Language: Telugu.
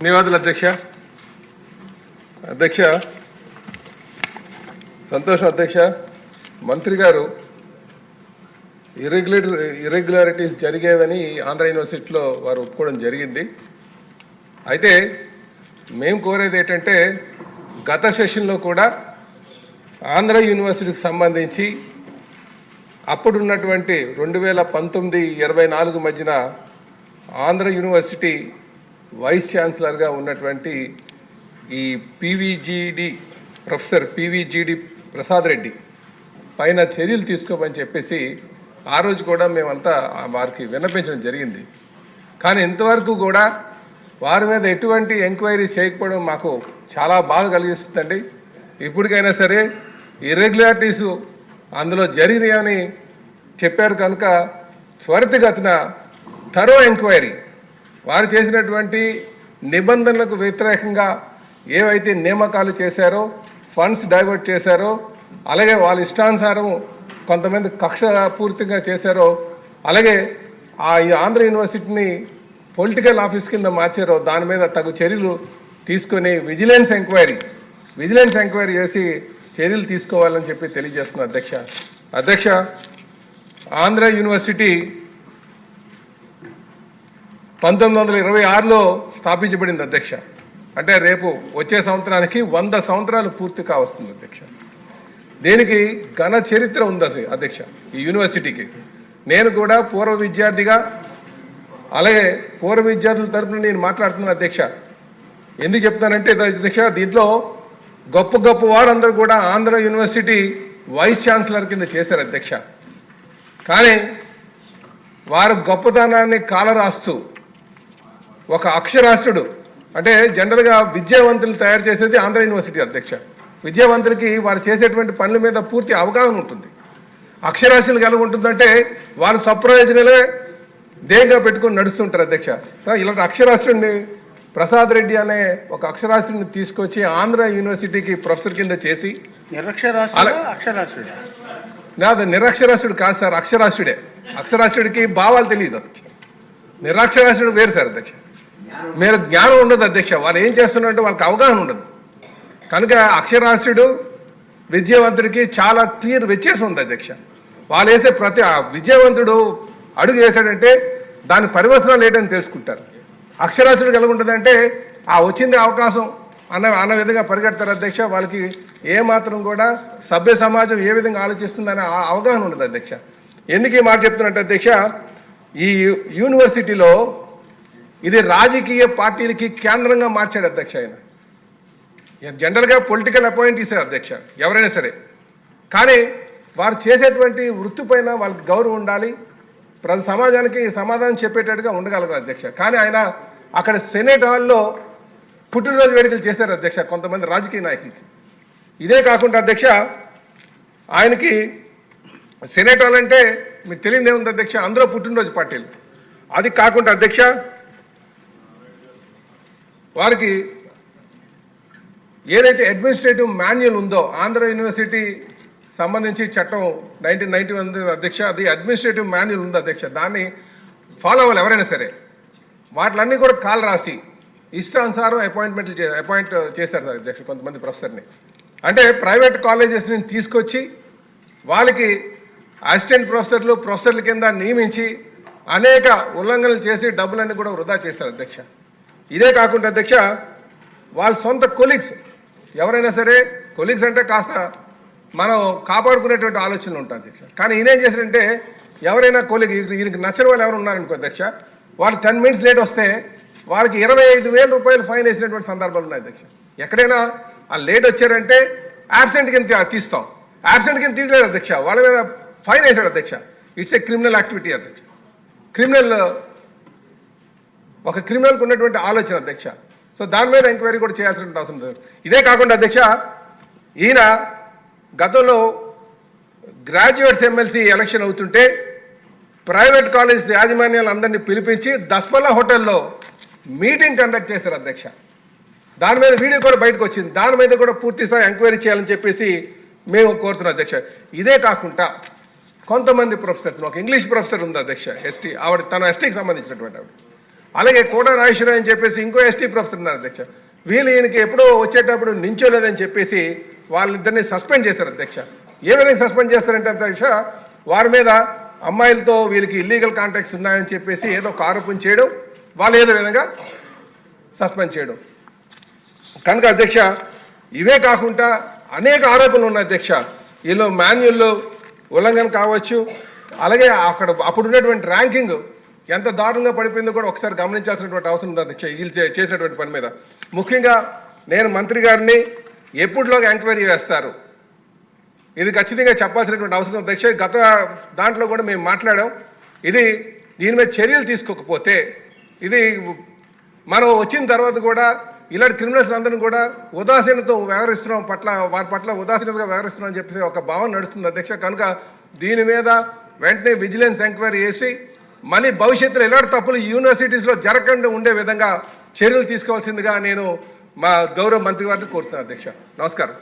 ధన్యవాదాలు అధ్యక్ష. అధ్యక్ష సంతోషం అధ్యక్ష. మంత్రి గారు ఇర్రెగ్యులేటర్ ఇర్రెగ్యులారిటీస్ జరిగేవని ఆంధ్ర యూనివర్సిటీలో వారు ఒప్పుకోవడం జరిగింది. అయితే మేము కోరేది ఏంటంటే గత సెషన్లో కూడా ఆంధ్ర యూనివర్సిటీకి సంబంధించి అప్పుడున్నటువంటి రెండు వేల పంతొమ్మిది ఇరవై నాలుగు మధ్యన ఆంధ్ర యూనివర్సిటీ వైస్ ఛాన్సలర్గా ఉన్నటువంటి ఈ PVGD professor PVGD Prasad Reddy పైన చర్యలు తీసుకోమని చెప్పేసి ఆ రోజు కూడా మేమంతా వారికి విన్నపించడం జరిగింది. కానీ ఇంతవరకు కూడా వారి మీద ఎటువంటి ఎంక్వైరీ చేయకపోవడం మాకు చాలా బాధ కలిగిస్తుందండి. ఇప్పటికైనా సరే ఇర్రెగ్యులారిటీస్ అందులో జరిగినాయని చెప్పారు కనుక త్వరితగతిన థరో ఎంక్వైరీ వారు చేసినటువంటి నిబంధనలకు వ్యతిరేకంగా ఏవైతే నియామకాలు చేశారో ఫండ్స్ డైవర్ట్ చేశారో అలాగే వాళ్ళ ఇష్టానుసారం కొంతమంది కక్ష పూర్తిగా చేశారో అలాగే ఆ ఈ ఆంధ్ర యూనివర్సిటీని పొలిటికల్ ఆఫీస్ కింద మార్చారో దాని మీద తగు చర్యలు తీసుకొని విజిలెన్స్ ఎంక్వైరీ విజిలెన్స్ ఎంక్వైరీ చేసి చర్యలు తీసుకోవాలని చెప్పి తెలియజేస్తున్నా అధ్యక్ష. అధ్యక్ష ఆంధ్ర యూనివర్సిటీ పంతొమ్మిది వందల ఇరవై ఆరులో స్థాపించబడింది అధ్యక్ష. అంటే రేపు వచ్చే సంవత్సరానికి వంద సంవత్సరాలు పూర్తి కావస్తుంది అధ్యక్ష. దీనికి ఘన చరిత్ర ఉంది అధ్యక్ష ఈ యూనివర్సిటీకి. నేను కూడా పూర్వ విద్యార్థిగా అలాగే పూర్వ విద్యార్థుల తరపున నేను మాట్లాడుతున్నాను అధ్యక్ష. ఎందుకు చెప్తానంటే అధ్యక్ష దీంట్లో గొప్ప గొప్ప వారందరూ కూడా ఆంధ్ర యూనివర్సిటీ వైస్ ఛాన్సలర్ కింద చేశారు అధ్యక్ష. కానీ వారు గొప్పతనాన్ని కాలరాస్తూ ఒక అక్షరాస్యుడు. అంటే జనరల్గా విద్యావంతులు తయారు చేసేది ఆంధ్ర యూనివర్సిటీ అధ్యక్ష. విద్యావంతులకి వారు చేసేటువంటి పనుల మీద పూర్తి అవగాహన ఉంటుంది. అక్షరాస్యులు కలిగి ఉంటుందంటే వారు స్వప్రయోజనాలే ధ్యేయంగా పెట్టుకొని నడుస్తుంటారు అధ్యక్ష. ఇలాంటి అక్షరాస్యుడిని ప్రసాద్ రెడ్డి అనే ఒక అక్షరాస్యుడిని తీసుకొచ్చి ఆంధ్ర యూనివర్సిటీకి ప్రొఫెసర్ కింద చేసి నాది నిరక్షరాస్యుడు కాదు సార్ అక్షరాస్యుడే. అక్షరాస్యుడికి భావాలు తెలియదు అధ్యక్ష. నిరక్షరాస్యుడు వేరు సార్ అధ్యక్ష. మీరు జ్ఞానం ఉండదు అధ్యక్ష. వాళ్ళు ఏం చేస్తున్నారంటే వాళ్ళకి అవగాహన ఉండదు. కనుక అక్షరాస్యుడు విద్యావంతుడికి చాలా క్లియర్ వ్యత్యాసం ఉంది అధ్యక్ష. వాళ్ళు వేసే ప్రతి విజయవంతుడు అడుగు వేసాడంటే దాని పరివర్తనాలు లేటని తెలుసుకుంటారు. అక్షరాస్యుడు కలిగి ఉంటుందంటే ఆ వచ్చింది అవకాశం అన్న అన్న విధంగా పరిగెడతారు అధ్యక్ష. వాళ్ళకి ఏ మాత్రం కూడా సభ్య సమాజం ఏ విధంగా ఆలోచిస్తుందనే ఆ అవగాహన ఉండదు అధ్యక్ష. ఎందుకు ఈ మాట చెప్తున్నట్టు అధ్యక్ష? ఈ యూనివర్సిటీలో ఇది రాజకీయ పార్టీలకి కేంద్రంగా మార్చాడు అధ్యక్ష ఆయన. జనరల్గా పొలిటికల్ అపాయింట్ ఇస్తారు అధ్యక్ష ఎవరైనా సరే. కానీ వారు చేసేటువంటి వృత్తి పైన వాళ్ళకి గౌరవం ఉండాలి ప్రతి సమాజానికి సమాధానం చెప్పేటట్టుగా ఉండగలరు అధ్యక్ష. కానీ ఆయన అక్కడ సెనేట్ హాల్లో పుట్టినరోజు వేడుకలు చేశారు అధ్యక్ష కొంతమంది రాజకీయ నాయకులకి. ఇదే కాకుండా అధ్యక్ష ఆయనకి సెనేట్ హాల్ అంటే మీకు తెలియదేముంది అధ్యక్ష అందరూ పుట్టినరోజు పార్టీలు. అది కాకుండా అధ్యక్ష వారికి ఏదైతే అడ్మినిస్ట్రేటివ్ మాన్యువల్ ఉందో ఆంధ్ర యూనివర్సిటీ సంబంధించి చట్టం నైన్టీన్ నైన్టీ వన్ అధ్యక్ష అది అడ్మినిస్ట్రేటివ్ మాన్యువల్ ఉంది అధ్యక్ష. దాన్ని ఫాలో అవ్వాలి ఎవరైనా సరే. వాటిలన్నీ కూడా కాల్ రాసి ఇష్టానుసారం అపాయింట్మెంట్లు చే అపాయింట్ చేశారు సార్ అధ్యక్ష కొంతమంది ప్రొఫెసర్ని. అంటే ప్రైవేట్ కాలేజెస్ని తీసుకొచ్చి వాళ్ళకి అసిస్టెంట్ ప్రొఫెసర్లు ప్రొఫెసర్ల కింద నియమించి అనేక ఉల్లంఘనలు చేసి డబ్బులన్నీ కూడా వృధా చేస్తారు అధ్యక్ష. ఇదే కాకుండా అధ్యక్ష వాళ్ళ సొంత కొలీగ్స్ ఎవరైనా సరే కొలీగ్స్ అంటే కాస్త మనం కాపాడుకునేటువంటి ఆలోచనలు ఉంటాయి అధ్యక్ష. కానీ ఈయన ఏం చేశారంటే ఎవరైనా కొలీగ్ ఈయనకి నచ్చని వాళ్ళు ఎవరు ఉన్నారనుకో అధ్యక్ష వాళ్ళు టెన్ మినిట్స్ లేట్ వస్తే వాళ్ళకి ఇరవై ఐదు వేల రూపాయలు ఫైన్ వేసినటువంటి సందర్భాలు ఉన్నాయి అధ్యక్ష. ఎక్కడైనా ఆ లేట్ వచ్చారంటే యాబ్సెంట్ కింద తీస్తాం. యాబ్సెంట్ కింద తీయలేదు అధ్యక్ష వాళ్ళ మీద ఫైన్ వేశాడు అధ్యక్ష. ఇట్స్ ఏ క్రిమినల్ యాక్టివిటీ అధ్యక్ష. క్రిమినల్ ఒక క్రిమినల్కి ఉన్నటువంటి ఆలోచన అధ్యక్ష. సో దాని మీద ఎంక్వైరీ కూడా చేయాల్సిన అవసరం లేదు. ఇదే కాకుండా అధ్యక్ష ఈయన గతంలో గ్రాడ్యుయేట్స్ ఎమ్మెల్సీ ఎలక్షన్ అవుతుంటే ప్రైవేట్ కాలేజ్ యాజమాన్యాలు అందరినీ పిలిపించి దస్పల్లా హోటల్లో మీటింగ్ కండక్ట్ చేశారు అధ్యక్ష. దాని మీద వీడియో కూడా బయటకు వచ్చింది. దాని మీద కూడా పూర్తి స్థాయి ఎంక్వైరీ చేయాలని చెప్పేసి మేము కోరుతున్నాం అధ్యక్ష. ఇదే కాకుండా కొంతమంది ప్రొఫెసర్స్ ఒక ఇంగ్లీష్ ప్రొఫెసర్ ఉంది అధ్యక్ష ఎస్టీ ఆవిడ తన ఎస్టీకి సంబంధించినటువంటి ఆవిడ. అలాగే కోట నాగేశ్వరరావు అని చెప్పేసి ఇంకో ఎస్టీ ప్రొఫెసర్ ఉన్నారు అధ్యక్ష. వీళ్ళు ఈయనకి ఎప్పుడో వచ్చేటప్పుడు నించోలేదని చెప్పేసి వాళ్ళిద్దరిని సస్పెండ్ చేశారు అధ్యక్ష. ఏ విధంగా సస్పెండ్ చేస్తారంటే అధ్యక్ష వారి మీద అమ్మాయిలతో వీళ్ళకి ఇల్లీగల్ కాంటాక్ట్స్ ఉన్నాయని చెప్పేసి ఏదో ఒక ఆరోపణ చేయడం వాళ్ళు ఏదో విధంగా సస్పెండ్ చేయడం. కనుక అధ్యక్ష ఇవే కాకుండా అనేక ఆరోపణలు ఉన్నాయి అధ్యక్ష. వీళ్ళు మాన్యుల్లో ఉల్లంఘన కావచ్చు అలాగే అక్కడ అప్పుడు ఉన్నటువంటి ర్యాంకింగ్ ఎంత దారుణంగా పడిపోయిందో కూడా ఒకసారి గమనించాల్సినటువంటి అవసరం ఉంది వీళ్ళు చేసినటువంటి పని మీద. ముఖ్యంగా నేను మంత్రి గారిని ఎప్పుడులోగా ఎంక్వైరీ చేస్తారు? ఇది ఖచ్చితంగా చెప్పాల్సినటువంటి అవసరం అధ్యక్ష గత దాంట్లో కూడా మేము మాట్లాడాం. ఇది దీని మీద చర్యలు తీసుకోకపోతే ఇది మనం వచ్చిన తర్వాత కూడా ఇలాంటి క్రిమినల్స్ అందరిని కూడా ఉదాసీనతో వ్యవహరిస్తున్నాం పట్ల వారి పట్ల ఉదాసీనతగా వ్యవహరిస్తున్నాం అని చెప్పేసి ఒక భావన నడుస్తుంది అధ్యక్ష. కనుక దీని మీద వెంటనే విజిలెన్స్ ఎంక్వైరీ చేసి మళ్ళీ భవిష్యత్తులో ఎలాంటి తప్పులు యూనివర్సిటీస్లో జరగకుండా ఉండే విధంగా చర్యలు తీసుకోవాల్సిందిగా నేను మా గౌరవ మంత్రి గారిని కోరుతున్నాను అధ్యక్ష. నమస్కారం.